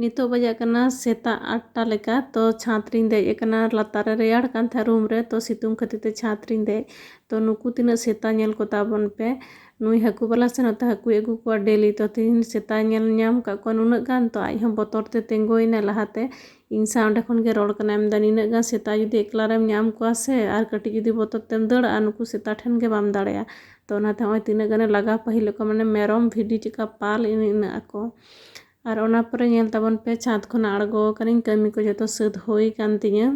ᱱᱤᱛᱚᱜ ᱵᱟᱡᱟᱜ ᱠᱟᱱᱟ ᱥᱮᱛᱟᱜ ᱟᱴᱴᱟ ᱞᱮᱠᱟ ᱛᱚ ᱪᱷᱟᱸᱫᱽ ᱨᱤᱧ ᱫᱮᱡ ᱟᱠᱟᱱᱟ ᱞᱟᱛᱟᱨ ᱨᱮ ᱨᱮᱭᱟᱲ ᱠᱟᱱ ᱛᱟᱦᱮᱸᱫ ᱨᱩᱢ ᱨᱮ ᱛᱚ ᱥᱤᱛᱩᱝ ᱠᱷᱟᱹᱛᱤᱨ ᱛᱮ ᱪᱷᱟᱸᱫᱽ ᱨᱤᱧ ᱫᱮᱡ ᱛᱚ ᱱᱩᱠᱩ ᱛᱤᱱᱟᱹᱜ ᱥᱮᱛᱟ ᱧᱮᱞ ᱠᱚ ᱛᱟᱵᱚᱱ ᱯᱮ ᱱᱩᱭ ᱦᱟᱹᱠᱩ ᱵᱟᱞᱟ ᱥᱮ ᱱᱚᱛᱮ ᱦᱟᱹᱠᱩᱭ ᱟᱹᱜᱩ ᱠᱚᱣᱟ ᱰᱮᱞᱤ ᱛᱚ ᱛᱮᱦᱮᱧ ᱥᱮᱛᱟᱭ ᱧᱮᱞ ᱧᱟᱢ ᱠᱟᱜ ᱠᱚᱣᱟ ᱱᱩᱱᱟᱹᱜ ᱜᱟᱱ ᱛᱚ ᱟᱡ ᱦᱚᱸ ᱵᱚᱛᱚᱨ ᱛᱮ ᱛᱤᱸᱜᱩᱭᱮᱱᱟ ᱞᱟᱦᱟᱛᱮ ᱤᱧ ᱥᱟᱶ ᱚᱸᱰᱮ ᱠᱷᱚᱱ ᱜᱮ ᱨᱚᱲ ᱠᱟᱱᱟᱭ ᱢᱮᱱᱫᱟ ᱱᱤᱱᱟᱹᱜ ᱜᱟᱱ ᱥᱮᱛᱟ ᱡᱩᱫᱤ ᱮᱠᱞᱟ ᱨᱮᱢ ᱧᱟᱢ ᱠᱚᱣᱟ ᱥᱮ ᱟᱨ ᱠᱟᱹᱴᱤᱡ ᱡᱩᱫᱤ ᱵᱚᱛᱚᱨ ᱛᱮᱢ ᱫᱟᱹᱲᱟᱜᱼᱟ ᱱᱩᱠᱩ ᱥᱮᱛᱟ ᱴᱷᱮᱱ ᱜᱮ ᱵᱟᱢ ᱫᱟᱲᱮᱭᱟᱜᱼᱟ ᱛᱚ ᱚᱱᱟᱛᱮ ᱱᱚᱜᱼᱚᱭ ᱛᱤᱱᱟᱹᱜ ᱜᱟᱱᱮ ᱞᱟᱜᱟ ᱯᱟᱹᱦᱤᱞ ᱠᱚᱣᱟ ᱢᱟᱱᱮ ᱢᱮᱨᱚᱢ ᱵᱷᱤᱰᱤ ᱪᱮᱫᱠᱟ ᱯᱟᱞ ᱤᱱᱟᱹ ᱤᱱᱟᱹᱜ ᱟᱠᱚ ᱟᱨ ᱚᱱᱟ ᱯᱚᱨᱮ ᱧᱮᱞ ᱛᱟᱵᱚᱱ ᱯᱮ ᱪᱷᱟᱸᱫᱽ ᱠᱷᱚᱱᱟᱜ ᱟᱬᱜᱚ ᱟᱠᱟᱱᱟᱹᱧ ᱠᱟᱹᱢᱤ ᱠᱚ ᱡᱚᱛᱚ ᱥᱟᱹᱛ ᱦᱩᱭ ᱟᱠᱟᱱ ᱛᱤᱧᱟᱹ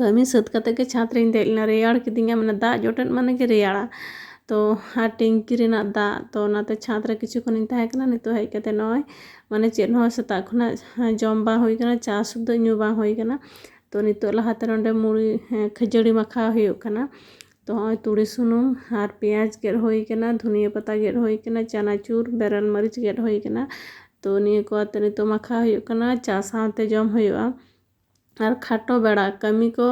ᱠᱟᱹᱢᱤ ᱥᱟᱹᱛ ᱠᱟᱛᱮᱫ ᱜᱮ ᱪᱷᱟᱸᱫᱽ ᱨᱤᱧ ᱫᱮᱡ ᱞᱮᱱᱟ ᱨᱮᱭᱟᱲ ᱠᱤᱫᱤᱧᱟ ᱢᱟᱱᱮ ᱫᱟᱜ ᱡᱚᱴᱮᱫ ᱢᱟᱱᱮ ᱜᱮ ᱨᱮᱭᱟᱲᱟ ᱛᱚ ᱟᱨ ᱴᱮᱝᱠᱤ ᱨᱮᱱᱟᱜ ᱫᱟᱜ ᱛᱚ ᱚᱱᱟᱛᱮ ᱪᱷᱟᱸᱫᱽ ᱨᱮ ᱠᱤᱪᱷᱩ ᱠᱷᱚᱱᱤᱧ ᱛᱟᱦᱮᱸ ᱠᱟᱱᱟ ᱱᱤᱛᱚᱜ ᱦᱮᱡ ᱠᱟᱛᱮ ᱱᱚᱜᱼᱚᱭ ᱢᱟᱱᱮ ᱪᱮᱫ ᱦᱚᱸ ᱥᱮᱛᱟᱜ ᱠᱷᱚᱱᱟᱜ ᱡᱚᱢ ᱵᱟᱝ ᱦᱩᱭ ᱟᱠᱟᱱᱟ ᱪᱟ ᱥᱩᱫᱽᱫᱷᱟᱹ ᱧᱩ ᱵᱟᱝ ᱦᱩᱭ ᱟᱠᱟᱱᱟ ᱛᱚ ᱱᱤᱛᱚᱜ ᱞᱟᱦᱟᱛᱮ ᱱᱚᱰᱮ ᱢᱩᱲᱤ ᱠᱷᱟᱹᱡᱟᱹᱲᱤ ᱢᱟᱠᱷᱟᱣ ᱦᱩᱭᱩᱜ ᱠᱟᱱᱟ ᱛᱚ ᱦᱚᱸᱜᱼᱚᱭ ᱛᱩᱲᱤ ᱥᱩᱱᱩᱢ ᱟᱨ ᱯᱮᱸᱭᱟᱡᱽ ᱜᱮᱫ ᱦᱩᱭ ᱟᱠᱟᱱᱟ ᱫᱷᱩᱱᱤᱭᱟᱹ ᱯᱟᱛᱟ ᱜᱮᱫ ᱦᱩᱭ ᱟᱠᱟᱱᱟ ᱪᱟᱱᱟᱪᱩᱨ ᱵᱮᱨᱮᱞ ᱢᱟᱹᱨᱤᱪ ᱜᱮᱫ ᱦᱩᱭ ᱟᱠᱟᱱᱟ ᱛᱚ ᱱᱤᱭᱟᱹ ᱠᱚ ᱟᱛᱮ ᱱᱤᱛᱚᱜ ᱢᱟᱠᱷᱟᱣ ᱦᱩᱭᱩᱜ ᱠᱟᱱᱟ ᱪᱟ ᱥᱟᱶᱛᱮ ᱡᱚᱢ ᱦᱩᱭᱩᱜᱼᱟ ᱟᱨ ᱠᱷᱟᱴᱚ ᱵᱮᱲᱟ ᱠᱟᱹᱢᱤ ᱠᱚ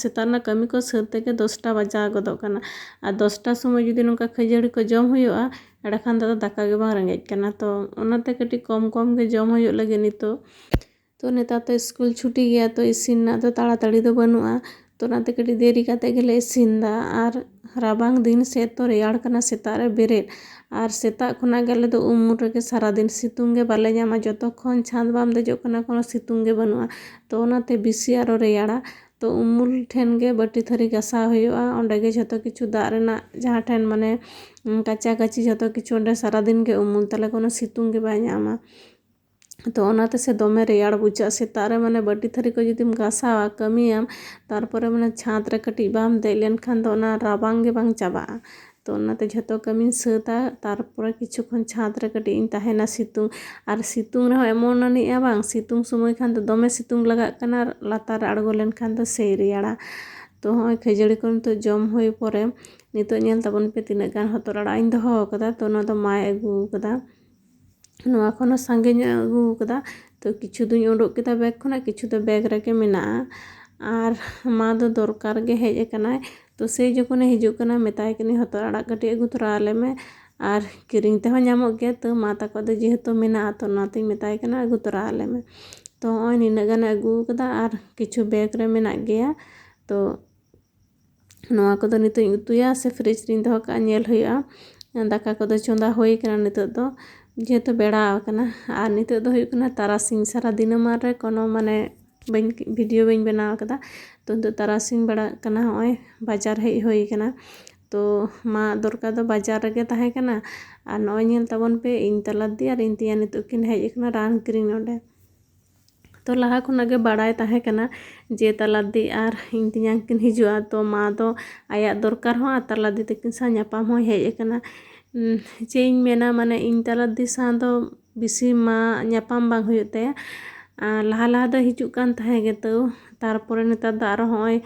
ᱥᱮᱛᱟᱜ ᱨᱮᱱᱟᱜ ᱠᱟᱹᱢᱤ ᱠᱚ ᱥᱟᱹᱛ ᱛᱮᱜᱮ ᱫᱚᱥᱴᱟ ᱵᱟᱡᱟᱣ ᱜᱚᱫᱚᱜ ᱠᱟᱱᱟ ᱟᱨ ᱫᱚᱥᱴᱟ ᱥᱚᱢᱚᱭ ᱡᱩᱫᱤ ᱱᱚᱝᱠᱟ ᱠᱷᱟᱹᱡᱟᱹᱲᱤ ᱠᱚ ᱡᱚᱢ ᱦᱩᱭᱩᱜᱼᱟ ᱮᱸᱰᱮᱠᱷᱟᱱ ᱫᱚ ᱫᱟᱠᱟ ᱜᱮ ᱵᱟᱝ ᱨᱮᱸᱜᱮᱡ ᱠᱟᱱᱟ ᱛᱚ ᱚᱱᱟᱛᱮ ᱠᱟᱹᱴᱤᱡ ᱠᱚᱢ ᱠᱚᱢ ᱜᱮ ᱡᱚᱢ ᱦᱩᱭᱩᱜ ᱞᱟᱹᱜᱤᱫ ᱱᱤᱛᱚᱜ ᱛᱚ ᱱᱮᱛᱟᱨ ᱫᱚ ᱥᱠᱩᱞ ᱪᱷᱩᱴᱤ ᱜᱮᱭᱟ ᱛᱚ ᱤᱥᱤᱱ ᱨᱮᱱᱟᱜ ᱫᱚ ᱛᱟᱲᱟᱛᱟᱲᱤ ᱫᱚ ᱵᱟᱹᱱᱩᱜᱼᱟ ᱚᱱᱟᱛᱮ ᱠᱟᱹᱴᱤᱡ ᱫᱮᱨᱤ ᱠᱟᱛᱮ ᱜᱮᱞᱮ ᱤᱥᱤᱱᱫᱟ ᱟᱨ ᱨᱟᱵᱟᱝ ᱫᱤᱱ ᱥᱮᱫ ᱛᱚ ᱨᱮᱭᱟᱲ ᱠᱟᱱᱟ ᱥᱮᱛᱟᱜ ᱨᱮ ᱵᱮᱨᱮᱫ ᱟᱨ ᱥᱮᱛᱟᱜ ᱠᱷᱚᱱᱟᱜ ᱜᱮ ᱟᱞᱮ ᱫᱚ ᱩᱢᱩᱞ ᱨᱮᱜᱮ ᱥᱟᱨᱟᱫᱤᱱ ᱥᱤᱛᱩᱝ ᱜᱮ ᱵᱟᱞᱮ ᱧᱟᱢᱟ ᱡᱚᱛᱚ ᱠᱷᱚᱱ ᱪᱷᱟᱸᱫᱽ ᱵᱟᱢ ᱫᱮᱡᱚᱜ ᱠᱟᱱᱟ ᱠᱳᱱᱳ ᱥᱤᱛᱩᱝ ᱜᱮ ᱵᱟᱹᱱᱩᱜᱼᱟ ᱛᱚ ᱚᱱᱟᱛᱮ ᱵᱮᱥᱤ ᱟᱨᱚ ᱨᱮᱭᱟᱲᱟ ᱛᱚ ᱩᱢᱩᱞ ᱴᱷᱮᱱ ᱜᱮ ᱵᱟᱹᱴᱤ ᱛᱷᱟᱹᱨᱤ ᱜᱟᱥᱟᱣ ᱦᱩᱭᱩᱜᱼᱟ ᱚᱸᱰᱮ ᱜᱮ ᱡᱷᱚᱛᱚ ᱠᱤᱪᱷᱩ ᱫᱟᱜ ᱨᱮᱱᱟᱜ ᱡᱟᱦᱟᱸ ᱴᱷᱮᱱ ᱢᱟᱱᱮ ᱠᱟᱪᱟ ᱠᱟᱪᱤ ᱡᱷᱚᱛᱚ ᱠᱤᱪᱷᱩ ᱚᱸᱰᱮ ᱥᱟᱨᱟᱫᱤᱱ ᱜᱮ ᱩᱢᱩᱞ ᱛᱟᱦᱞᱮ ᱠᱳᱱᱳ ᱥᱤᱛᱩᱝ ᱜᱮ ᱵᱟᱭ ᱧᱟᱢᱟ ᱛᱚ ᱚᱱᱟᱛᱮ ᱥᱮ ᱫᱚᱢᱮ ᱨᱮᱭᱟᱲ ᱵᱩᱡᱷᱟᱹᱜᱼᱟ ᱥᱮᱛᱟᱜ ᱨᱮ ᱢᱟᱱᱮ ᱵᱟᱹᱴᱤ ᱛᱷᱟᱹᱨᱤ ᱠᱚ ᱡᱩᱫᱤᱢ ᱜᱟᱥᱟᱣᱟ ᱠᱟᱹᱢᱤᱭᱟᱢ ᱛᱟᱨᱯᱚᱨᱮ ᱢᱟᱱᱮ ᱪᱷᱟᱸᱫᱽ ᱨᱮ ᱠᱟᱹᱴᱤᱡ ᱵᱟᱢ ᱫᱮᱡ ᱞᱮᱱᱠᱷᱟᱱ ᱫᱚ ᱚᱱᱟ ᱨᱟᱵᱟᱝ ᱜᱮ ᱵᱟᱝ ᱪᱟᱵᱟᱜᱼᱟ ᱛᱚ ᱚᱱᱟᱛᱮ ᱡᱷᱚᱛᱚ ᱠᱟᱹᱢᱤᱧ ᱥᱟᱹᱛᱟ ᱛᱟᱨᱯᱚᱨᱮ ᱠᱤᱪᱷᱩ ᱠᱷᱚᱱ ᱪᱷᱟᱸᱫᱽ ᱨᱮ ᱠᱟᱹᱴᱤᱡ ᱤᱧ ᱛᱟᱦᱮᱱᱟ ᱥᱤᱛᱩᱝ ᱟᱨ ᱥᱤᱛᱩᱝ ᱨᱮᱦᱚᱸ ᱮᱢᱚᱱ ᱟᱹᱱᱤᱡᱼᱟ ᱵᱟᱝ ᱥᱤᱛᱩᱝ ᱥᱚᱢᱚᱭ ᱠᱷᱟᱱ ᱫᱚ ᱫᱚᱢᱮ ᱥᱤᱛᱩᱝ ᱞᱟᱜᱟᱜ ᱠᱟᱱᱟ ᱟᱨ ᱞᱟᱛᱟᱨ ᱨᱮ ᱟᱬᱜᱚ ᱞᱮᱱᱠᱷᱟᱱ ᱫᱚ ᱥᱮᱭ ᱨᱮᱭᱟᱲᱟ ᱛᱚ ᱦᱚᱸᱜᱼᱚᱭ ᱠᱷᱟᱹᱡᱟᱹᱲᱤ ᱠᱚ ᱱᱤᱛᱚᱜ ᱡᱚᱢ ᱦᱩᱭ ᱯᱚᱨᱮ ᱱᱤᱛᱚᱜ ᱧᱮᱞ ᱛᱟᱵᱚᱱ ᱯᱮ ᱛᱤᱱᱟᱹᱜ ᱜᱟᱱ ᱦᱚᱛᱚᱫ ᱟᱲᱟᱜ ᱤᱧ ᱫᱚᱦᱚ ᱠᱟᱫᱟ ᱛᱚ ᱚᱱᱟ ᱫᱚ ᱢᱟᱭ ᱟᱹᱜᱩ ᱠᱟᱫᱟ ᱱᱚᱣᱟ ᱠᱷᱚᱱ ᱦᱚᱸ ᱥᱟᱸᱜᱮ ᱧᱚᱜ ᱟᱹᱜᱩ ᱠᱟᱫᱟ ᱛᱚ ᱠᱤᱪᱷᱩ ᱫᱩᱧ ᱩᱰᱩᱠ ᱠᱮᱫᱟ ᱵᱮᱜᱽ ᱠᱷᱚᱱᱟᱜ ᱠᱤᱪᱷᱩ ᱫᱚ ᱵᱮᱜᱽ ᱨᱮᱜᱮ ᱢᱮᱱᱟᱜᱼᱟ ᱟᱨ ᱢᱟ ᱫᱚ ᱫᱚᱨᱠᱟᱨ ᱜᱮ ᱦᱮᱡ ᱟᱠᱟᱱᱟᱭ ᱛᱚ ᱥᱮᱭ ᱡᱚᱠᱷᱚᱱᱮ ᱦᱤᱡᱩᱜ ᱠᱟᱱᱟ ᱢᱮᱛᱟᱭ ᱠᱟᱹᱱᱟᱹᱧ ᱦᱚᱛᱚᱫ ᱟᱲᱟᱜ ᱠᱟᱹᱴᱤᱡ ᱟᱹᱜᱩ ᱛᱚᱨᱟ ᱟᱞᱮ ᱢᱮ ᱟᱨ ᱠᱤᱨᱤᱧ ᱛᱮᱦᱚᱸ ᱧᱟᱢᱚᱜ ᱜᱮᱭᱟ ᱛᱚ ᱢᱟ ᱛᱟᱠᱚ ᱫᱚ ᱡᱮᱦᱮᱛᱩ ᱢᱮᱱᱟᱜᱼᱟ ᱛᱚ ᱚᱱᱟᱛᱮᱧ ᱢᱮᱛᱟᱭ ᱠᱟᱱᱟ ᱟᱹᱜᱩ ᱛᱚᱨᱟ ᱟᱞᱮ ᱢᱮ ᱛᱚ ᱦᱚᱸᱜᱼᱚᱭ ᱱᱤᱱᱟᱹᱜ ᱜᱟᱱᱮ ᱟᱹᱜᱩ ᱠᱟᱫᱟ ᱟᱨ ᱠᱤᱪᱷᱩ ᱵᱮᱜᱽ ᱨᱮ ᱢᱮᱱᱟᱜ ᱜᱮᱭᱟ ᱛᱚ ᱱᱚᱣᱟ ᱠᱚᱫᱚ ᱱᱤᱛᱚᱜ ᱤᱧ ᱩᱛᱩᱭᱟ ᱥᱮ ᱯᱷᱨᱤᱡᱽ ᱨᱤᱧ ᱫᱚᱦᱚ ᱠᱟᱜᱼᱟ ᱧᱮᱞ ᱦᱩᱭᱩᱜᱼᱟ ᱫᱟᱠᱟ ᱠᱚᱫᱚ ᱪᱚᱸᱫᱟ ᱦᱩᱭ ᱠᱟᱱᱟ ᱱᱤᱛᱚᱜ ᱫᱚ ᱡᱮᱦᱮᱛᱩ ᱵᱮᱲᱟ ᱟᱠᱟᱱᱟ ᱟᱨ ᱱᱤᱛᱳᱜ ᱫᱚ ᱦᱩᱭᱩᱜ ᱠᱟᱱᱟ ᱛᱟᱨᱟᱥᱤᱧ ᱥᱟᱨᱟ ᱫᱤᱱᱟᱹᱢᱟᱱ ᱨᱮ ᱠᱳᱱᱳ ᱢᱟᱱᱮ ᱵᱟᱹᱧ ᱵᱷᱤᱰᱭᱳ ᱵᱟᱹᱧ ᱵᱮᱱᱟᱣ ᱟᱠᱟᱫᱟ ᱛᱚ ᱱᱤᱛᱚᱜ ᱛᱟᱨᱟᱥᱤᱧ ᱵᱮᱲᱟᱜ ᱠᱟᱱᱟ ᱦᱚᱸᱜᱼᱚᱭ ᱵᱟᱡᱟᱨ ᱦᱮᱡ ᱦᱩᱭ ᱟᱠᱟᱱᱟ ᱛᱚ ᱢᱟ ᱫᱚᱨᱠᱟᱨ ᱫᱚ ᱵᱟᱡᱟᱨ ᱨᱮᱜᱮ ᱛᱟᱦᱮᱸ ᱠᱟᱱᱟ ᱟᱨ ᱱᱚᱜᱼᱚᱭ ᱧᱮᱞ ᱛᱟᱵᱚᱱ ᱯᱮ ᱤᱧ ᱛᱟᱞᱟ ᱫᱤ ᱟᱨ ᱤᱧ ᱛᱮᱭᱟ ᱱᱤᱛᱚᱜ ᱠᱤᱱ ᱦᱮᱡ ᱟᱠᱟᱱᱟ ᱨᱟᱱ ᱠᱤᱨᱤᱧ ᱚᱸᱰᱮ ᱛᱚ ᱞᱟᱦᱟ ᱠᱷᱚᱱᱟᱜ ᱜᱮ ᱵᱟᱲᱟᱭ ᱛᱟᱦᱮᱸ ᱠᱟᱱᱟ ᱡᱮ ᱛᱟᱞᱟᱫᱤ ᱟᱨ ᱤᱧ ᱛᱮᱧᱟᱝ ᱠᱤᱱ ᱦᱤᱡᱩᱜᱼᱟ ᱛᱚ ᱢᱟ ᱫᱚ ᱟᱭᱟᱜ ᱫᱚᱨᱠᱟᱨ ᱦᱚᱸ ᱟᱨ ᱛᱟᱞᱟᱫᱤ ᱛᱟᱹᱠᱤᱱ ᱥᱟᱶ ᱧᱟᱯᱟᱢ ᱦᱚᱸᱭ ᱦᱮᱡ ᱟᱠᱟᱱᱟ ᱪᱮᱫ ᱤᱧ ᱢᱮᱱᱟ ᱢᱟᱱᱮ ᱤᱧ ᱛᱟᱞᱟᱫᱤ ᱥᱟᱶ ᱫᱚ ᱵᱮᱥᱤ ᱢᱟ ᱧᱟᱯᱟᱢ ᱵᱟᱝ ᱦᱩᱭᱩᱜ ᱛᱟᱭᱟ ᱞᱟᱦᱟ ᱞᱟᱦᱟ ᱫᱚ ᱦᱤᱡᱩᱜ ᱠᱟᱱ ᱛᱟᱦᱮᱸ ᱜᱮᱛᱚ ᱛᱟᱨᱯᱚᱨᱮ ᱱᱮᱛᱟᱨ ᱫᱚ ᱟᱨᱚ ᱦᱚᱸᱜᱼᱚᱭ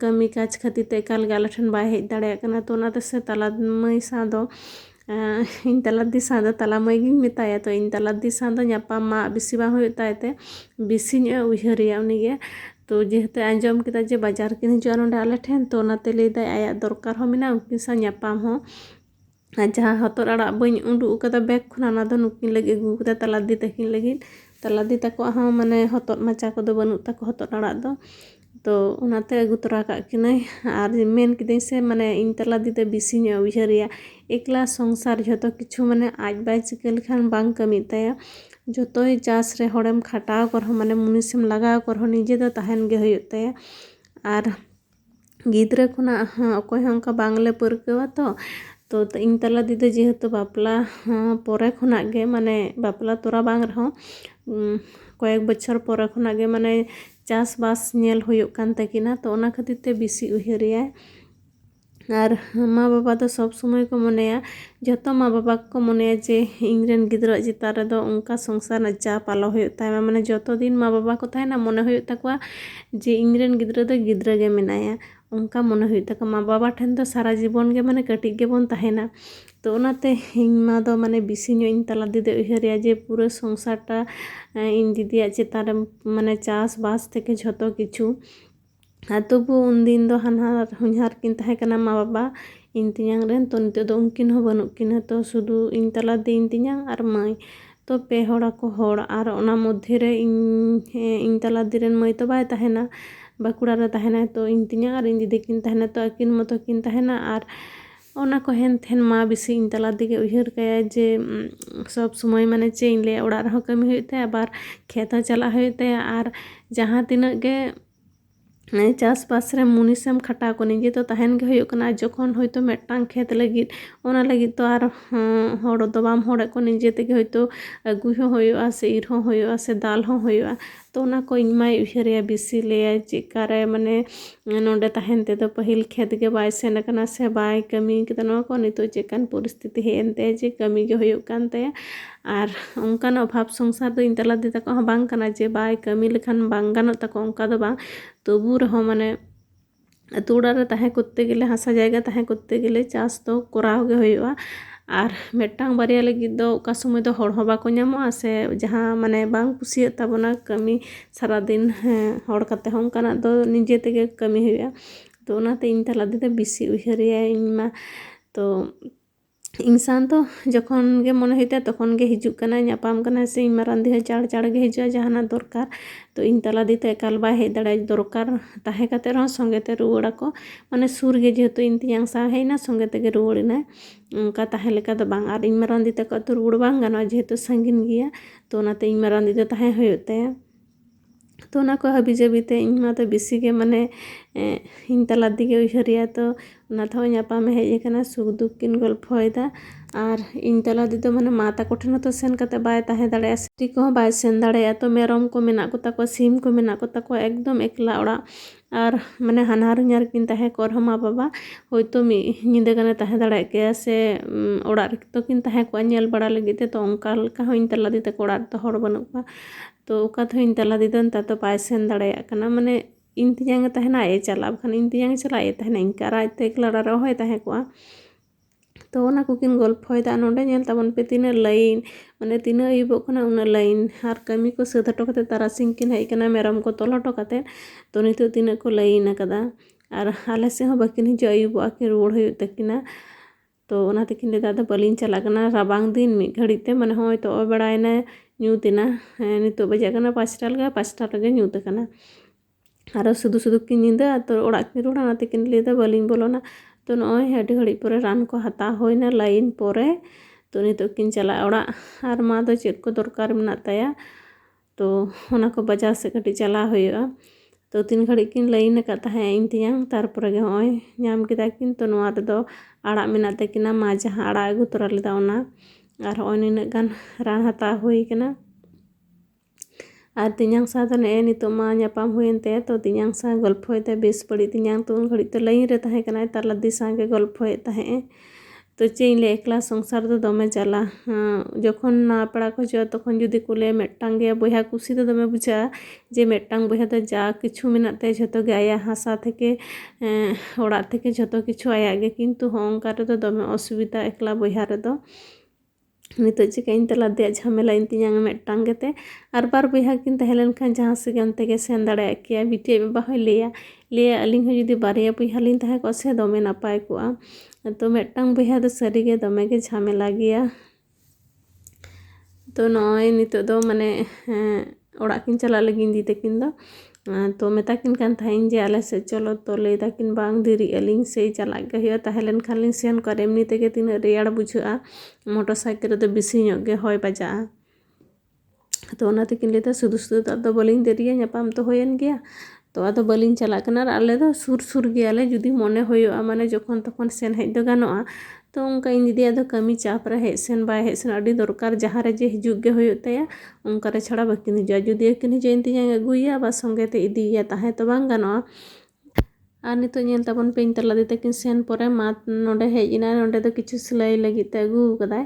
ᱠᱟᱹᱢᱤ ᱠᱟᱡᱽ ᱠᱷᱟᱹᱛᱤᱨ ᱛᱮ ᱮᱠᱟᱞ ᱜᱮ ᱟᱞᱮ ᱴᱷᱮᱱ ᱵᱟᱭ ᱦᱮᱡ ᱫᱟᱲᱮᱭᱟᱜ ᱠᱟᱱᱟ ᱛᱚ ᱚᱱᱟᱛᱮ ᱥᱮ ᱛᱟᱞᱟ ᱢᱟᱹᱭ ᱥᱟᱶ ᱫᱚ ᱤᱧ ᱛᱟᱞᱟᱫᱤ ᱥᱟᱶ ᱫᱚ ᱛᱟᱞᱟ ᱢᱟᱹᱭ ᱜᱤᱧ ᱢᱮᱛᱟᱭᱟ ᱛᱚ ᱤᱧ ᱛᱟᱞᱟᱫᱤ ᱥᱟᱶ ᱫᱚ ᱧᱟᱯᱟᱢ ᱢᱟ ᱵᱮᱥᱤ ᱵᱟᱝ ᱦᱩᱭᱩᱜ ᱛᱟᱭ ᱛᱮ ᱵᱮᱥᱤ ᱧᱚᱜ ᱮ ᱩᱭᱦᱟᱹᱨᱮᱭᱟ ᱩᱱᱤᱜᱮ ᱛᱚ ᱡᱮᱦᱮᱛᱩ ᱟᱸᱡᱚᱢ ᱠᱮᱫᱟ ᱡᱮ ᱵᱟᱡᱟᱨ ᱠᱤᱱ ᱦᱤᱡᱩᱜᱼᱟ ᱱᱚᱸᱰᱮ ᱟᱞᱮ ᱴᱷᱮᱱ ᱛᱚ ᱚᱱᱟᱛᱮ ᱞᱟᱹᱭᱫᱟᱭ ᱟᱭᱟᱜ ᱫᱚᱨᱠᱟᱨ ᱦᱚᱸ ᱢᱮᱱᱟᱜᱼᱟ ᱩᱱᱠᱤᱱ ᱥᱟᱶ ᱧᱟᱯᱟᱢ ᱦᱚᱸ ᱟᱨ ᱡᱟᱦᱟᱸ ᱦᱚᱛᱚᱫ ᱟᱲᱟᱜ ᱵᱟᱹᱧ ᱩᱰᱩᱠ ᱠᱟᱫᱟ ᱵᱮᱜᱽ ᱠᱷᱚᱱᱟᱜ ᱚᱱᱟ ᱫᱚ ᱱᱩᱠᱤᱱ ᱞᱟᱹᱜᱤᱫ ᱟᱹᱜᱩ ᱠᱟᱫᱟ ᱛᱟᱞᱟᱫᱤ ᱛᱟᱹᱠᱤᱱ ᱞᱟᱹᱜᱤᱫ ᱛᱟᱞᱟᱫᱤ ᱛᱟᱠᱚᱣᱟᱜ ᱦᱚᱸ ᱢᱟᱱᱮ ᱦᱚᱛᱚᱫ ᱢᱟᱪᱟ ᱠᱚᱫᱚ ᱵᱟᱹᱱᱩᱜ ᱛᱟᱠᱚ ᱦᱚᱛᱚᱫ ᱟᱲᱟᱜ ᱫᱚ ᱛᱚ ᱚᱱᱟᱛᱮ ᱟᱹᱜᱩ ᱛᱚᱨᱟ ᱠᱟᱜ ᱠᱤᱱᱟᱹᱧ ᱟᱨ ᱢᱮᱱ ᱠᱤᱫᱟᱹᱧ ᱥᱮ ᱢᱟᱱᱮ ᱤᱧ ᱛᱟᱞᱟᱫᱤ ᱫᱚ ᱵᱮᱥᱤ ᱧᱚᱜ ᱩᱭᱦᱟᱹᱨᱮᱭᱟ ᱮᱠᱞᱟ ᱥᱚᱝᱥᱟᱨ ᱡᱷᱚᱛᱚ ᱠᱤᱪᱷᱩ ᱢᱟᱱᱮ ᱟᱡ ᱵᱟᱭ ᱪᱤᱠᱟᱹ ᱞᱮᱠᱷᱟᱱ ᱵᱟᱝ ᱠᱟᱹᱢᱤᱜ ᱛᱟᱭᱟ ᱡᱚᱛᱚᱭ ᱪᱟᱥ ᱨᱮ ᱦᱚᱲᱮᱢ ᱠᱷᱟᱴᱟᱣ ᱠᱚ ᱨᱮᱦᱚᱸ ᱢᱟᱱᱮ ᱢᱩᱱᱤᱥᱮᱢ ᱞᱟᱜᱟᱣ ᱠᱚ ᱨᱮᱦᱚᱸ ᱱᱤᱡᱮ ᱫᱚ ᱛᱟᱦᱮᱱ ᱜᱮ ᱦᱩᱭᱩᱜ ᱛᱟᱭᱟ ᱟᱨ ᱜᱤᱫᱽᱨᱟᱹ ᱠᱷᱚᱱᱟᱜ ᱚᱠᱚᱭ ᱦᱚᱸ ᱚᱱᱠᱟ ᱵᱟᱝᱞᱮ ᱯᱟᱹᱨᱠᱟᱹᱣᱟ ᱛᱚ ᱛᱚ ᱤᱧ ᱛᱟᱞᱟᱫᱤ ᱫᱚ ᱡᱮᱦᱮᱛᱩ ᱵᱟᱯᱞᱟ ᱯᱚᱨᱮ ᱠᱷᱚᱱᱟᱜ ᱜᱮ ᱢᱟᱱᱮ ᱵᱟᱯᱞᱟ ᱛᱚᱨᱟ ᱵᱟᱝ ᱨᱮᱦᱚᱸ ᱠᱚᱭᱮᱠ ᱵᱚᱪᱷᱚᱨ ᱯᱚᱨᱮ ᱠᱷᱚᱱᱟᱜ ᱜᱮ ᱢᱟᱱᱮ ᱪᱟᱥᱵᱟᱥ ᱧᱮᱞ ᱦᱩᱭᱩᱜ ᱠᱟᱱ ᱛᱟᱹᱠᱤᱱᱟ ᱛᱚ ᱚᱱᱟ ᱠᱷᱟᱹᱛᱤᱨ ᱛᱮ ᱵᱮᱥᱤ ᱩᱭᱦᱟᱹᱨᱮᱭᱟᱭ ᱟᱨ ᱢᱟ ᱵᱟᱵᱟ ᱫᱚ ᱥᱚᱵ ᱥᱚᱢᱚᱭ ᱠᱚ ᱢᱚᱱᱮᱭᱟ ᱡᱷᱚᱛᱚ ᱢᱟ ᱵᱟᱵᱟ ᱠᱚ ᱢᱚᱱᱮᱭᱟ ᱡᱮ ᱤᱧᱨᱮᱱ ᱜᱤᱫᱽᱨᱟᱹᱣᱟᱜ ᱪᱮᱛᱟᱱ ᱨᱮᱫᱚ ᱚᱱᱠᱟ ᱥᱚᱝᱥᱟᱨ ᱨᱮᱱᱟᱜ ᱪᱟᱯ ᱟᱞᱚ ᱦᱩᱭᱩᱜ ᱛᱟᱭᱢᱟ ᱢᱟᱱᱮ ᱡᱚᱛᱚ ᱫᱤᱱ ᱢᱟ ᱵᱟᱵᱟ ᱠᱚ ᱛᱟᱦᱮᱱᱟ ᱢᱚᱱᱮ ᱦᱩᱭᱩᱜ ᱛᱟᱠᱚᱣᱟ ᱡᱮ ᱤᱧᱨᱮᱱ ᱜᱤᱫᱽᱨᱟᱹ ᱫᱚ ᱜᱤᱫᱽᱨᱟᱹ ᱜᱮ ᱢᱮᱱᱟᱭᱟ ᱚᱱᱠᱟ ᱢᱚᱱᱮ ᱦᱩᱭᱩᱜ ᱛᱟᱠᱚᱣᱟ ᱢᱟ ᱵᱟᱵᱟ ᱴᱷᱮᱱ ᱫᱚ ᱥᱟᱨᱟ ᱡᱤᱵᱚᱱ ᱜᱮ ᱢᱟᱱᱮ ᱠᱟᱹᱴᱤᱡ ᱜᱮᱵᱚᱱ ᱛᱟᱦᱮᱱᱟ ᱛᱚ ᱚᱱᱟᱛᱮ ᱤᱧ ᱢᱟ ᱫᱚ ᱢᱟᱱᱮ ᱵᱮᱥᱤ ᱧᱚᱜ ᱤᱧ ᱛᱟᱞᱟ ᱫᱤᱫᱤ ᱩᱭᱦᱟᱹᱨᱮᱭᱟ ᱡᱮ ᱯᱩᱨᱟᱹ ᱥᱚᱝᱥᱟᱨᱴᱟ ᱤᱧ ᱫᱤᱫᱤᱭᱟᱜ ᱪᱮᱛᱟᱱ ᱨᱮ ᱢᱟᱱᱮ ᱪᱟᱥᱵᱟᱥ ᱛᱷᱮᱠᱮ ᱡᱷᱚᱛᱚ ᱠᱤᱪᱷᱩ ᱟᱨ ᱛᱚᱵᱩ ᱩᱱᱫᱤᱱ ᱫᱚ ᱦᱟᱱᱦᱟᱨ ᱦᱚᱧᱦᱟᱨ ᱠᱤᱱ ᱛᱟᱦᱮᱸ ᱠᱟᱱᱟ ᱢᱟ ᱵᱟᱵᱟ ᱤᱧ ᱛᱮᱧᱟᱝ ᱨᱮᱱ ᱛᱚ ᱱᱤᱛᱚᱜ ᱫᱚ ᱩᱱᱠᱤᱱ ᱦᱚᱸ ᱵᱟᱹᱱᱩᱜ ᱠᱤᱱᱟᱹ ᱛᱚ ᱥᱩᱫᱷᱩ ᱤᱧ ᱛᱟᱞᱟᱫᱤ ᱤᱧ ᱛᱮᱧᱟᱝ ᱟᱨ ᱢᱟᱹᱭ ᱛᱚ ᱯᱮ ᱦᱚᱲ ᱟᱠᱚ ᱦᱚᱲ ᱟᱨ ᱚᱱᱟ ᱢᱚᱫᱽᱫᱷᱮ ᱨᱮ ᱤᱧ ᱤᱧ ᱛᱟᱞᱟ ᱫᱤᱨᱮᱱ ᱢᱟᱹᱭ ᱛᱚ ᱵᱟᱭ ᱛᱟᱦᱮᱱᱟ ᱵᱟᱸᱠᱩᱲᱟ ᱨᱮ ᱛᱟᱦᱮᱱᱟᱭ ᱛᱚ ᱤᱧ ᱛᱮᱧᱟᱝ ᱟᱨ ᱤᱧ ᱫᱤᱫᱤ ᱠᱤᱱ ᱛᱟᱦᱮᱱᱟ ᱛᱚ ᱟᱹᱠᱤᱱ ᱢᱚᱛᱚ ᱠᱤᱱ ᱛᱟᱦᱮᱱᱟ ᱟᱨ ᱚᱱᱟ ᱠᱚ ᱦᱮᱱᱛᱷᱮᱱ ᱢᱟ ᱵᱮᱥᱤ ᱤᱧ ᱛᱟᱞᱟ ᱛᱮᱜᱮ ᱩᱭᱦᱟᱹᱨ ᱠᱟᱭᱟ ᱡᱮ ᱥᱚᱵ ᱥᱚᱢᱚᱭ ᱢᱟᱱᱮ ᱪᱮᱫ ᱤᱧ ᱞᱟᱹᱭᱟ ᱚᱲᱟᱜ ᱨᱮᱦᱚᱸ ᱠᱟᱹᱢᱤ ᱦᱩᱭᱩᱜ ᱛᱟᱭᱟ ᱟᱵᱟᱨ ᱠᱷᱮᱛ ᱦᱚᱸ ᱪᱟᱞᱟᱜ ᱦᱩᱭᱩᱜ ᱛᱟᱭᱟ ᱟᱨ ᱡᱟᱦᱟᱸ ᱛᱤᱱᱟᱹᱜ ᱜᱮ ᱪᱟᱥᱵᱟᱥ ᱨᱮ ᱢᱩᱱᱤᱥᱮᱢ ᱠᱷᱟᱴᱟᱣ ᱠᱚᱣᱟ ᱱᱤᱡᱮ ᱫᱚ ᱛᱟᱦᱮᱱ ᱜᱮ ᱦᱩᱭᱩᱜ ᱠᱟᱱᱟ ᱡᱚᱠᱷᱚᱱ ᱦᱚᱭᱛᱳ ᱢᱤᱫᱴᱟᱝ ᱠᱷᱮᱛ ᱞᱟᱹᱜᱤᱫ ᱚᱱᱟ ᱞᱟᱹᱜᱤᱫ ᱛᱚ ᱟᱨ ᱦᱚᱲ ᱫᱚ ᱵᱟᱢ ᱦᱚᱲᱮᱫ ᱠᱚᱣᱟ ᱱᱤᱡᱮ ᱛᱮᱜᱮ ᱦᱚᱭᱛᱳ ᱟᱹᱜᱩᱭ ᱦᱚᱸ ᱦᱩᱭᱩᱜᱼᱟ ᱥᱮ ᱤᱨ ᱦᱚᱸ ᱦᱩᱭᱩᱜᱼᱟ ᱥᱮ ᱫᱟᱞ ᱦᱚᱸ ᱦᱩᱭᱩᱜᱼᱟ ᱛᱚ ᱚᱱᱟ ᱠᱚ ᱤᱧ ᱢᱟᱭ ᱩᱭᱦᱟᱹᱨᱮᱭᱟ ᱵᱮᱥᱤ ᱞᱟᱹᱭᱟᱭ ᱪᱮᱫᱠᱟᱨᱮ ᱢᱟᱱᱮ ᱱᱚᱰᱮ ᱛᱟᱦᱮᱱ ᱛᱮᱫᱚ ᱯᱟᱹᱦᱤᱞ ᱠᱷᱮᱛ ᱜᱮ ᱵᱟᱭ ᱥᱮᱱ ᱟᱠᱟᱱᱟ ᱥᱮ ᱵᱟᱭ ᱠᱟᱹᱢᱤ ᱠᱟᱫᱟ ᱱᱚᱣᱟ ᱠᱚ ᱱᱤᱛᱚᱜ ᱪᱮᱫᱠᱟᱱ ᱯᱚᱨᱤᱥᱛᱷᱤᱛᱤ ᱦᱮᱡ ᱮᱱ ᱛᱟᱭᱟ ᱡᱮ ᱠᱟᱹᱢᱤ ᱜᱮ ᱦᱩᱭᱩᱜ ᱠᱟᱱ ᱛᱟᱭᱟ ᱟᱨ ᱚᱱᱠᱟᱱ ᱚᱵᱷᱟᱵ ᱥᱚᱝᱥᱟᱨ ᱫᱚ ᱤᱧ ᱛᱟᱞᱟ ᱫᱤᱫᱤ ᱛᱟᱠᱚ ᱦᱚᱸ ᱵᱟᱝ ᱠᱟᱱᱟ ᱡᱮ ᱵᱟᱭ ᱠᱟᱹᱢᱤ ᱞᱮᱠᱷᱟᱱ ᱵᱟᱝ ᱜᱟᱱᱚᱜ ᱛᱟᱠᱚᱣᱟ ᱚᱱᱠᱟ ᱫᱚ ᱵᱟᱝ ᱛᱚᱵᱩ ᱨᱮᱦᱚᱸ ᱢᱟᱱᱮ ᱟᱹᱛᱩ ᱚᱲᱟᱜ ᱨᱮ ᱛᱟᱦᱮᱸ ᱠᱚᱨᱛᱮ ᱜᱮᱞᱮ ᱦᱟᱥᱟ ᱡᱟᱭᱜᱟ ᱛᱟᱦᱮᱸ ᱠᱚᱨᱛᱮ ᱜᱮᱞᱮ ᱪᱟᱥ ᱫᱚ ᱠᱚᱨᱟᱣ ᱜᱮ ᱦᱩᱭᱩᱜᱼᱟ ᱟᱨ ᱢᱤᱫᱴᱟᱝ ᱵᱟᱨᱭᱟ ᱞᱟᱹᱜᱤᱫ ᱫᱚ ᱚᱠᱟ ᱥᱚᱢᱚᱭ ᱫᱚ ᱦᱚᱲ ᱦᱚᱸ ᱵᱟᱠᱚ ᱧᱟᱢᱚᱜᱼᱟ ᱥᱮ ᱡᱟᱦᱟᱸ ᱢᱟᱱᱮ ᱵᱟᱝ ᱠᱩᱥᱤᱭᱟᱜ ᱛᱟᱵᱚᱱᱟ ᱠᱟᱹᱢᱤ ᱥᱟᱨᱟᱫᱤᱱ ᱦᱚᱲ ᱠᱟᱛᱮ ᱦᱚᱸ ᱚᱱᱠᱟᱱᱟᱜ ᱫᱚ ᱱᱤᱡᱮ ᱛᱮᱜᱮ ᱠᱟᱹᱢᱤ ᱦᱩᱭᱩᱜᱼᱟ ᱛᱚ ᱚᱱᱟᱛᱮ ᱤᱧ ᱛᱟᱞᱟ ᱫᱤᱫᱤ ᱵᱮᱥᱤ ᱩᱭᱦᱟᱹᱨᱮᱭᱟ ᱤᱧ ᱢᱟ ᱛᱚ इंसान तो जखे मन होता है तखनगे हजुकना नापाम से मारानी चाड़ चाड़े हज़ार जहाँ दरकार। तो इन तलादी तो एक बै दरकार तहेते रहा, संगे रुआड़ा को मानने सुरगे जेहतु इन तीन सावना संगे तेगे रुआड़ना उनका तहेका तो बाम तक तो रुआड़ बांगा जेहतु संगीन गया तो इन मारानी तो होता ᱛᱚ ᱚᱱᱟ ᱠᱚ ᱦᱟᱹᱵᱤ ᱡᱟᱹᱵᱤ ᱛᱮ ᱤᱧ ᱢᱟ ᱫᱚ ᱵᱮᱥᱤ ᱜᱮ ᱢᱟᱱᱮ ᱤᱧ ᱛᱟᱞᱟ ᱫᱤᱜᱮ ᱩᱭᱦᱟᱹᱨᱮᱭᱟ ᱛᱚ ᱚᱱᱟ ᱛᱮᱦᱚᱸ ᱧᱟᱯᱟᱢᱮ ᱦᱮᱡ ᱟᱠᱟᱱᱟ ᱥᱩᱠ ᱫᱩᱠ ᱠᱤᱱ ᱜᱚᱞᱯᱷᱚᱭᱮᱫᱟ ᱟᱨ ᱤᱧ ᱛᱟᱞᱟ ᱫᱤᱫᱤ ᱢᱟᱱᱮ ᱢᱟ ᱛᱟᱠᱚ ᱴᱷᱮᱱ ᱦᱚᱸᱛᱚ ᱥᱮᱱ ᱠᱟᱛᱮ ᱵᱟᱭ ᱛᱟᱦᱮᱸ ᱫᱟᱲᱮᱭᱟᱜᱼᱟ ᱥᱤᱴᱤ ᱠᱚᱦᱚᱸ ᱵᱟᱭ ᱥᱮᱱ ᱫᱟᱲᱮᱭᱟᱜᱼᱟ ᱛᱚ ᱢᱮᱨᱚᱢ ᱠᱚ ᱢᱮᱱᱟᱜ ᱠᱚᱛᱟ ᱠᱚᱣᱟ ᱥᱤᱢ ᱠᱚ ᱢᱮᱱᱟᱜ ᱠᱚᱛᱟ ᱠᱚᱣᱟ ᱮᱠᱫᱚᱢ ᱮᱠᱞᱟ ᱚᱲᱟᱜ ᱟᱨ ᱢᱟᱱᱮ ᱦᱟᱱᱦᱟᱨ ᱦᱚᱧᱦᱟᱨ ᱠᱤᱱ ᱛᱟᱦᱮᱸ ᱠᱚᱜ ᱨᱮᱦᱚᱸ ᱢᱟ ᱵᱟᱵᱟ ᱦᱳᱭᱛᱳ ᱢᱤᱫ ᱧᱤᱫᱟᱹ ᱜᱟᱱᱮ ᱛᱟᱦᱮᱸ ᱫᱟᱲᱮᱭᱟᱜ ᱠᱮᱭᱟ ᱥᱮ ᱚᱲᱟᱜ ᱨᱮᱛᱚ ᱠᱤᱱ ᱛᱟᱦᱮᱸ ᱠᱚᱜᱼᱟ ᱧᱮᱞ ᱵᱟᱲᱟ ᱞᱟᱹᱜᱤᱫ ᱛᱮ ᱛᱚ ᱚᱱᱠᱟ ᱞᱮᱠᱟ ᱦᱚᱸ ᱤᱧ ᱛᱟᱞᱟ ᱫᱤ ᱛᱟᱠᱚ ᱚᱲᱟᱜ ᱨᱮᱫᱚ ᱦᱚᱲ ᱵᱟᱹᱱᱩᱜ ᱠᱚᱣᱟ ᱛᱚ ᱚᱠᱟ ᱛᱮᱦᱚᱸ ᱤᱧ ᱛᱟᱞᱟ ᱫᱤᱫᱤ ᱱᱮᱛᱟᱨ ᱫᱚ ᱵᱟᱭ ᱥᱮᱱ ᱫᱟᱲᱮᱭᱟᱜ ᱠᱟᱱᱟ ᱢᱟᱱᱮ ᱤᱧ ᱛᱮᱧᱟᱝ ᱮ ᱛᱟᱦᱮᱱᱟ ᱟᱡ ᱮ ᱪᱟᱞᱟᱜᱼᱟ ᱵᱟᱠᱷᱟᱱ ᱤᱧ ᱛᱮᱧᱟᱝ ᱮ ᱪᱟᱞᱟᱜᱼᱟ ᱟᱡ ᱮ ᱛᱟᱦᱮᱱᱟ ᱤᱱᱠᱟᱹ ᱟᱨ ᱟᱡ ᱛᱚ ᱮᱠᱞᱟ ᱚᱲᱟᱜ ᱨᱮᱦᱚᱸᱭ ᱛᱟᱦᱮᱸ ᱠᱚᱜᱼᱟ ᱛᱚ ᱚᱱᱟ ᱠᱚᱠᱤᱱ ᱜᱚᱞᱯᱷᱚᱭᱮᱫᱟ ᱱᱚᱰᱮ ᱧᱮᱞ ᱛᱟᱵᱚᱱ ᱯᱮ ᱛᱤᱱᱟᱹᱜ ᱞᱟᱹᱭᱤᱱ ᱢᱟᱱᱮ ᱛᱤᱱᱟᱹᱜ ᱟᱹᱭᱩᱵᱚᱜ ᱠᱟᱱᱟ ᱩᱱᱟᱹᱜ ᱞᱟᱹᱭᱤᱱ ᱟᱨ ᱠᱟᱹᱢᱤ ᱠᱚ ᱥᱟᱹᱛ ᱦᱚᱴᱚ ᱠᱟᱛᱮ ᱛᱟᱨᱟᱥᱤᱧ ᱠᱤᱱ ᱦᱮᱡ ᱟᱠᱟᱱᱟ ᱢᱮᱨᱚᱢ ᱠᱚ ᱛᱚᱞ ᱦᱚᱴᱚ ᱠᱟᱛᱮ ᱛᱚ ᱱᱤᱛᱚᱜ ᱛᱤᱱᱟᱹᱜ ᱠᱚ ᱞᱟᱹᱭᱤᱱ ᱟᱠᱟᱫᱟ ᱟᱨ ᱟᱞᱮ ᱥᱮᱫ ᱦᱚᱸ ᱵᱟᱹᱠᱤᱱ ᱦᱤᱡᱩᱜᱼᱟ ᱟᱹᱭᱩᱵᱚᱜᱼᱟ ᱠᱤᱱ ᱨᱩᱣᱟᱹᱲ ᱦᱩᱭᱩᱜ ᱛᱟᱹᱠᱤᱱᱟ ᱛᱚ ᱚᱱᱟ ᱛᱮᱠᱤᱱ ᱞᱟᱹᱭᱫᱟ ᱟᱫᱚ ᱵᱟᱹᱞᱤᱧ ᱪᱟᱞᱟᱜ ᱠᱟᱱᱟ ᱨᱟᱵᱟᱝ ᱫᱤᱱ ᱢᱤᱫ ᱜᱷᱟᱹᱲᱤᱡ ᱛᱮ ᱢᱟᱱᱮ ᱦᱚᱸᱜᱼᱚᱭ ᱛᱚ ᱵᱟᱲᱟᱭᱮᱱᱟ ᱧᱩᱛ ᱮᱱᱟ ᱱᱤᱛᱚᱜ ᱵᱟᱡᱟᱜ ᱠᱟᱱᱟ ᱯᱟᱸᱪᱴᱟ ᱞᱮᱠᱟ ᱯᱟᱸᱪᱴᱟ ᱨᱮᱜᱮ ᱧᱩᱛ ᱟᱠᱟᱱᱟ ᱟᱨᱚ ᱥᱩᱫᱷᱩ ᱥᱩᱫᱷᱩ ᱠᱤᱱ ᱧᱤᱫᱟᱹ ᱛᱚ ᱚᱲᱟᱜ ᱠᱤᱱ ᱨᱩᱣᱟᱹᱲᱟ ᱚᱱᱟ ᱛᱮᱠᱤᱱ ᱞᱟᱹᱭᱫᱟ ᱵᱟᱹᱞᱤᱧ ᱵᱚᱞᱚᱱᱟ ᱛᱚ ᱱᱚᱜᱼᱚᱭ ᱟᱹᱰᱤ ᱜᱷᱟᱹᱲᱤᱡ ᱯᱚᱨᱮ ᱨᱟᱱ ᱠᱚ ᱦᱟᱛᱟᱣ ᱦᱩᱭᱱᱟ ᱞᱟᱭᱤᱱ ᱯᱚᱨᱮ ᱛᱚ ᱱᱤᱛᱚᱜ ᱠᱤᱱ ᱪᱟᱞᱟᱜᱼᱟ ᱚᱲᱟᱜ ᱟᱨ ᱢᱟ ᱫᱚ ᱪᱮᱫ ᱠᱚ ᱫᱚᱨᱠᱟᱨ ᱢᱮᱱᱟᱜ ᱛᱟᱭᱟ ᱛᱚ ᱚᱱᱟ ᱠᱚ ᱵᱟᱡᱟᱨ ᱥᱮᱫ ᱠᱟᱹᱴᱤᱡ ᱪᱟᱞᱟᱣ ᱦᱩᱭᱩᱜᱼᱟ ᱛᱚ ᱛᱤᱱ ᱜᱷᱟᱹᱲᱤᱡ ᱠᱤᱱ ᱞᱟᱹᱭᱤᱱ ᱟᱠᱟᱫ ᱛᱟᱦᱮᱸᱫ ᱤᱧ ᱛᱮᱧᱟᱝ ᱛᱟᱨᱯᱚᱨᱮ ᱜᱮ ᱦᱚᱸᱜᱼᱚᱭ ᱧᱟᱢ ᱠᱮᱫᱟ ᱠᱤᱱ ᱛᱚ ᱱᱚᱣᱟ ᱨᱮᱫᱚ ᱟᱲᱟᱜ ᱢᱮᱱᱟᱜ ᱛᱟᱹᱠᱤᱱᱟ ᱢᱟ ᱡᱟᱦᱟᱸ ᱟᱲᱟᱜ ᱟᱹᱜᱩ ᱛᱚᱨᱟ ᱞᱮᱫᱟ ᱚᱱᱟ ᱟᱨ ᱦᱚᱸᱜᱼᱚᱭ ᱱᱤᱱᱟᱹᱜ ᱜᱟᱱ ᱨᱟᱱ ᱦᱟᱛᱟᱣ ᱦᱩᱭ ᱠᱟᱱᱟ ᱟᱨ ᱛᱮᱧᱟᱝ ᱥᱟᱶ ᱫᱚ ᱱᱮᱜᱼᱮ ᱱᱤᱛᱚᱜ ᱢᱟ ᱧᱟᱯᱟᱢ ᱦᱩᱭᱮᱱ ᱛᱟᱭᱟ ᱛᱚ ᱛᱮᱧᱟᱝ ᱥᱟᱶ ᱜᱚᱞᱯᱷᱚᱭᱮᱫᱟᱭ ᱵᱮᱥ ᱵᱟᱹᱲᱤᱡ ᱛᱮᱧᱟᱝ ᱛᱚ ᱩᱱ ᱜᱷᱟᱹᱲᱤᱡ ᱛᱚ ᱞᱟᱭᱤᱱ ᱨᱮ ᱛᱟᱦᱮᱸ ᱠᱟᱱᱟᱭ ᱛᱟᱨ ᱞᱟᱫᱤ ᱥᱟᱶᱜᱮ ᱜᱚᱞᱯᱷᱚᱭᱮᱫ ᱛᱟᱦᱮᱸᱜ ᱛᱚ ᱪᱮᱫ ᱤᱧ ᱞᱟᱹᱭᱟ ᱮᱠᱞᱟ ᱥᱚᱝᱥᱟᱨ ᱫᱚ ᱫᱚᱢᱮ ᱡᱟᱞᱟ ᱡᱚᱠᱷᱚᱱ ᱱᱟᱣᱟ ᱯᱮᱲᱟ ᱠᱚ ᱦᱤᱡᱩᱜᱼᱟ ᱛᱚᱠᱷᱚᱱ ᱡᱩᱫᱤ ᱠᱚ ᱞᱟᱹᱭᱟ ᱢᱤᱫᱴᱟᱝ ᱜᱮ ᱵᱚᱭᱦᱟ ᱠᱩᱥᱤ ᱫᱚ ᱫᱚᱢᱮ ᱵᱩᱡᱷᱟᱹᱜᱼᱟ ᱡᱮ ᱢᱤᱫᱴᱟᱝ ᱵᱚᱭᱦᱟ ᱫᱚ ᱡᱟ ᱠᱤᱪᱷᱩ ᱢᱮᱱᱟᱜ ᱛᱟᱭᱟ ᱡᱷᱚᱛᱚ ᱜᱮ ᱟᱭᱟᱜ ᱦᱟᱥᱟ ᱛᱷᱮᱠᱮ ᱚᱲᱟᱜ ᱛᱷᱮᱠᱮ ᱡᱷᱚᱛᱚ ᱠᱤᱪᱷᱩ ᱟᱭᱟᱜ ᱜᱮ ᱠᱤᱱᱛᱩ ᱦᱚᱸᱜᱼᱚᱝᱠᱟ ᱨᱮᱫᱚ ᱫᱚᱢᱮ ᱚᱥᱩᱵᱤᱫᱟ ᱮᱠᱞᱟ ᱵᱚᱭᱦᱟ ᱨᱮᱫᱚ ᱱᱤᱛᱚᱜ ᱪᱤᱠᱟᱹᱧ ᱛᱟᱞᱟ ᱫᱮᱭᱟᱜ ᱡᱷᱟᱢᱮᱞᱟ ᱤᱧ ᱛᱮᱧᱟᱝ ᱢᱤᱫᱴᱟᱝ ᱜᱮᱛᱮ ᱟᱨ ᱵᱟᱨ ᱵᱚᱭᱦᱟ ᱠᱤᱱ ᱛᱟᱦᱮᱸ ᱞᱮᱱᱠᱷᱟᱱ ᱡᱟᱦᱟᱸ ᱥᱮᱫ ᱜᱮ ᱚᱱᱛᱮ ᱜᱮ ᱥᱮᱱ ᱫᱟᱲᱮᱭᱟᱜ ᱠᱮᱭᱟ ᱵᱤᱴᱤ ᱟᱡ ᱵᱟᱵᱟ ᱦᱚᱸᱭ ᱞᱟᱹᱭᱟ ᱞᱟᱹᱭᱟ ᱟᱹᱞᱤᱧ ᱦᱚᱸ ᱡᱩᱫᱤ ᱵᱟᱨᱭᱟ ᱵᱚᱭᱦᱟ ᱞᱤᱧ ᱛᱟᱦᱮᱸ ᱠᱚᱜᱼᱟ ᱥᱮ ᱫᱚᱢᱮ ᱱᱟᱯᱟᱭ ᱠᱚᱜᱼᱟ ᱛᱚ ᱢᱤᱫᱴᱟᱝ ᱵᱚᱭᱦᱟ ᱫᱚ ᱥᱟᱹᱨᱤᱜᱮ ᱫᱚᱢᱮ ᱜᱮ ᱡᱷᱟᱢᱮᱞᱟ ᱜᱮᱭᱟ ᱛᱚ ᱱᱚᱜᱼᱚᱭ ᱱᱤᱛᱚᱜ ᱫᱚ ᱢᱟᱱᱮ ᱚᱲᱟᱜ ᱠᱤᱱ ᱪᱟᱞᱟᱜ ᱞᱟᱹᱜᱤᱫ ᱫᱤ ᱛᱟᱹᱠᱤᱱ ᱫᱚ ᱛᱚ ᱢᱮᱛᱟᱠᱤᱱ ᱠᱟᱱ ᱛᱟᱦᱮᱸᱧ ᱡᱮ ᱟᱞᱮ ᱥᱮᱫ ᱪᱚᱞᱚ ᱛᱚ ᱞᱟᱹᱭ ᱫᱟᱠᱤᱱ ᱵᱟᱝ ᱫᱮᱨᱤᱜ ᱟᱹᱞᱤᱧ ᱥᱮᱭ ᱪᱟᱞᱟᱜ ᱜᱮ ᱦᱩᱭᱩᱜᱼᱟ ᱛᱟᱦᱮᱸ ᱞᱮᱱᱠᱷᱟᱱ ᱞᱤᱧ ᱥᱮᱱ ᱠᱚᱜᱼᱟ ᱮᱢᱱᱤ ᱛᱮᱜᱮ ᱛᱤᱱᱟᱹᱜ ᱨᱮᱭᱟᱲ ᱵᱩᱡᱷᱟᱹᱜᱼᱟ ᱢᱚᱴᱚᱨ ᱥᱟᱭᱠᱮᱞ ᱨᱮᱫᱚ ᱵᱮᱥᱤ ᱧᱚᱜ ᱜᱮ ᱦᱚᱭ ᱵᱟᱡᱟᱜᱼᱟ ᱛᱚ ᱚᱱᱟ ᱛᱮᱠᱤᱱ ᱞᱟᱹᱭᱫᱟ ᱥᱩᱫᱷᱩ ᱥᱩᱫᱷᱩ ᱫᱚ ᱟᱫᱚ ᱵᱟᱹᱞᱤᱧ ᱫᱮᱨᱤᱭᱟ ᱧᱟᱯᱟᱢ ᱛᱚ ᱦᱩᱭᱮᱱ ᱜᱮᱭᱟ ᱛᱚᱣᱟ ᱫᱚ ᱵᱟᱹᱞᱤᱧ ᱪᱟᱞᱟᱜ ᱠᱟᱱᱟ ᱟᱨ ᱟᱞᱮ ᱫᱚ ᱥᱩᱨ ᱥᱩᱨ ᱜᱮᱭᱟᱞᱮ ᱡᱩᱫᱤ ᱢᱚᱱᱮ ᱦᱩᱭᱩᱜᱼᱟ ᱢᱟᱱᱮ ᱡᱚᱠᱷᱚᱱ ᱛᱚᱠᱷᱚᱱ ᱥᱮᱱ ᱦᱮᱡ ᱫᱚ ᱜᱟᱱᱚᱜᱼᱟ ᱛᱚ ᱚᱱᱠᱟ ᱤᱧ ᱫᱤᱫᱤᱭᱟᱜ ᱫᱚ ᱠᱟᱹᱢᱤ ᱪᱟᱯ ᱨᱮ ᱦᱮᱡ ᱥᱮᱱ ᱵᱟᱭ ᱦᱮᱡ ᱥᱮᱱ ᱟᱹᱰᱤ ᱫᱚᱨᱠᱟᱨ ᱡᱟᱦᱟᱸ ᱨᱮ ᱡᱮ ᱦᱤᱡᱩᱜ ᱜᱮ ᱦᱩᱭᱩᱜ ᱛᱟᱭᱟ ᱚᱱᱠᱟᱨᱮ ᱪᱷᱟᱲᱟ ᱵᱟᱹᱠᱤᱱ ᱦᱤᱡᱩᱜᱼᱟ ᱡᱩᱫᱤ ᱟᱹᱠᱤᱱ ᱦᱤᱡᱩᱜᱼᱟ ᱤᱧ ᱛᱤᱧᱟᱹᱝ ᱟᱹᱜᱩᱭᱮᱭᱟ ᱵᱟ ᱥᱚᱸᱜᱮᱛᱮ ᱤᱫᱤᱭᱮᱭᱟ ᱛᱟᱦᱮᱸ ᱛᱚ ᱵᱟᱝ ᱜᱟᱱᱚᱜᱼᱟ ᱟᱨ ᱱᱤᱛᱚᱜ ᱧᱮᱞ ᱛᱟᱵᱚᱱ ᱯᱮ ᱤᱧ ᱛᱟᱞᱟ ᱫᱤ ᱛᱟᱹᱠᱤᱱ ᱥᱮᱱ ᱯᱚᱨᱮ ᱢᱟ ᱱᱚᱰᱮ ᱦᱮᱡ ᱮᱱᱟ ᱱᱚᱰᱮ ᱫᱚ ᱠᱤᱪᱷᱩ ᱥᱤᱞᱟᱹᱭ ᱞᱟᱹᱜᱤᱫ ᱛᱮ ᱟᱹᱜᱩ ᱟᱠᱟᱫᱟᱭ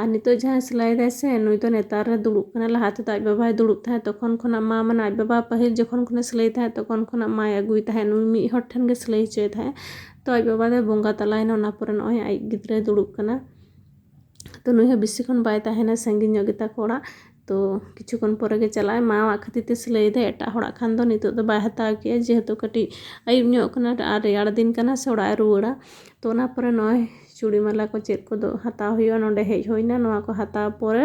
ᱟᱨ ᱱᱤᱛᱚᱜ ᱡᱟᱦᱟᱸᱭ ᱥᱮᱞᱟᱭᱫᱟᱭ ᱥᱮ ᱱᱩᱭ ᱫᱚ ᱱᱮᱛᱟᱨ ᱨᱮ ᱫᱩᱲᱩᱵ ᱠᱟᱱᱟ ᱞᱟᱦᱟ ᱛᱮᱫᱚ ᱟᱡ ᱵᱟᱵᱟᱭ ᱫᱩᱲᱩᱵ ᱛᱟᱦᱮᱸᱫ ᱛᱚᱠᱷᱚᱱ ᱠᱷᱚᱱᱟᱜ ᱢᱟ ᱢᱟᱱᱮ ᱟᱡ ᱵᱟᱵᱟ ᱯᱟᱹᱦᱤᱞ ᱡᱚᱠᱷᱚᱱ ᱠᱷᱚᱱᱮ ᱥᱤᱞᱟᱹᱭ ᱛᱟᱦᱮᱸᱫ ᱛᱚᱠᱷᱚᱱ ᱠᱷᱚᱱᱟᱜ ᱢᱟᱭ ᱟᱹᱜᱩᱭ ᱛᱟᱦᱮᱸᱫ ᱱᱩᱭ ᱢᱤᱫ ᱦᱚᱲ ᱴᱷᱮᱱ ᱜᱮ ᱥᱤᱞᱟᱹᱭ ᱦᱚᱪᱚᱭ ᱛᱟᱦᱮᱸᱫ ᱛᱚ ᱟᱡ ᱵᱟᱵᱟ ᱫᱚᱭ ᱵᱚᱸᱜᱟ ᱛᱟᱞᱟᱭᱮᱱᱟ ᱚᱱᱟ ᱯᱚᱨᱮ ᱱᱚᱜᱼᱚᱭ ᱟᱡ ᱜᱤᱫᱽᱨᱟᱹᱭ ᱫᱩᱲᱩᱵ ᱠᱟᱱᱟ ᱛᱚ ᱱᱩᱭ ᱦᱚᱸ ᱵᱮᱥᱤ ᱠᱷᱚᱱ ᱵᱟᱭ ᱛᱟᱦᱮᱱᱟ ᱥᱟᱺᱜᱤᱧ ᱧᱚᱜ ᱜᱮᱛᱟ ᱠᱚ ᱚᱲᱟᱜ ᱛᱚ ᱠᱤᱪᱷᱩ ᱠᱷᱚᱱ ᱯᱚᱨᱮ ᱜᱮ ᱪᱟᱞᱟᱜᱼᱟᱭ ᱢᱟᱣᱟᱜ ᱠᱷᱟᱹᱛᱤᱨ ᱛᱮ ᱥᱤᱞᱟᱹᱭᱫᱟᱭ ᱮᱴᱟᱜ ᱦᱚᱲᱟᱜ ᱠᱷᱟᱱ ᱫᱚ ᱱᱤᱛᱚᱜ ᱫᱚ ᱵᱟᱭ ᱦᱟᱛᱟᱣ ᱠᱮᱭᱟ ᱡᱮᱦᱮᱛᱩ ᱠᱟᱹᱴᱤᱡ ᱟᱹᱭᱩᱵ ᱧᱚᱜ ᱠᱟᱱᱟ ᱟᱨ ᱨᱮᱭᱟᱲ ᱫᱤᱱ ᱠᱟᱱᱟ ᱥᱮ ᱚᱲᱟᱜ ᱮ ᱨᱩᱣᱟᱹᱲᱟ ᱛᱚ ᱚᱱᱟ ᱯᱚᱨᱮ ᱱᱚᱜᱼᱚᱭ ᱪᱩᱲᱤ ᱢᱟᱞᱟ ᱠᱚ ᱪᱮᱫ ᱠᱚᱫᱚ ᱦᱟᱛᱟᱣ ᱦᱩᱭᱩᱜᱼᱟ ᱱᱚᱸᱰᱮ ᱦᱮᱡ ᱦᱩᱭᱱᱟ ᱱᱚᱣᱟ ᱠᱚ ᱦᱟᱛᱟᱣ ᱯᱚᱨᱮ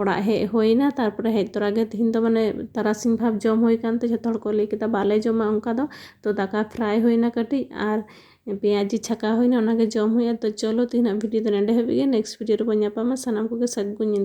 ᱚᱲᱟᱜ ᱦᱮᱡ ᱦᱩᱭᱱᱟ ᱛᱟᱨᱯᱚᱨᱮ ᱦᱮᱡ ᱛᱚᱨᱟᱜᱮ ᱛᱤᱦᱤᱧ ᱫᱚ ᱢᱟᱱᱮ ᱛᱟᱨᱟᱥᱤᱧ ᱵᱷᱟᱵ ᱡᱚᱢ ᱦᱩᱭ ᱠᱟᱱᱛᱮ ᱡᱷᱚᱛᱚ ᱦᱚᱲ ᱠᱚ ᱞᱟᱹᱭ ᱠᱮᱫᱟ ᱵᱟᱞᱮ ᱡᱚᱢᱟ ᱚᱱᱠᱟ ᱫᱚ ᱛᱚ ᱫᱟᱠᱟ ᱯᱷᱨᱟᱭ ᱦᱩᱭᱱᱟ ᱠᱟᱹᱴᱤᱡ ᱟᱨ ᱯᱮᱸᱭᱟᱡᱤ ᱪᱷᱟᱠᱟᱣ ᱦᱩᱭᱱᱟ ᱚᱱᱟᱜᱮ ᱡᱚᱢ ᱦᱩᱭᱩᱜᱼᱟ ᱛᱚ ᱪᱚᱞᱚ ᱛᱤᱦᱤᱧᱟᱜ ᱵᱷᱤᱰᱤᱭᱳ ᱫᱚ ᱱᱮᱸᱰᱮ ᱦᱟᱹᱵᱤᱡ ᱜᱮ ᱱᱮᱠᱥᱴ ᱵᱷᱤᱰᱤᱭᱳ ᱨᱮᱵᱚᱱ ᱧᱟᱯᱟᱢᱟ ᱥᱟᱱᱟᱢ ᱠᱚᱜᱮ ᱥᱟᱹᱜᱩᱱ ᱧᱤᱫᱟᱹ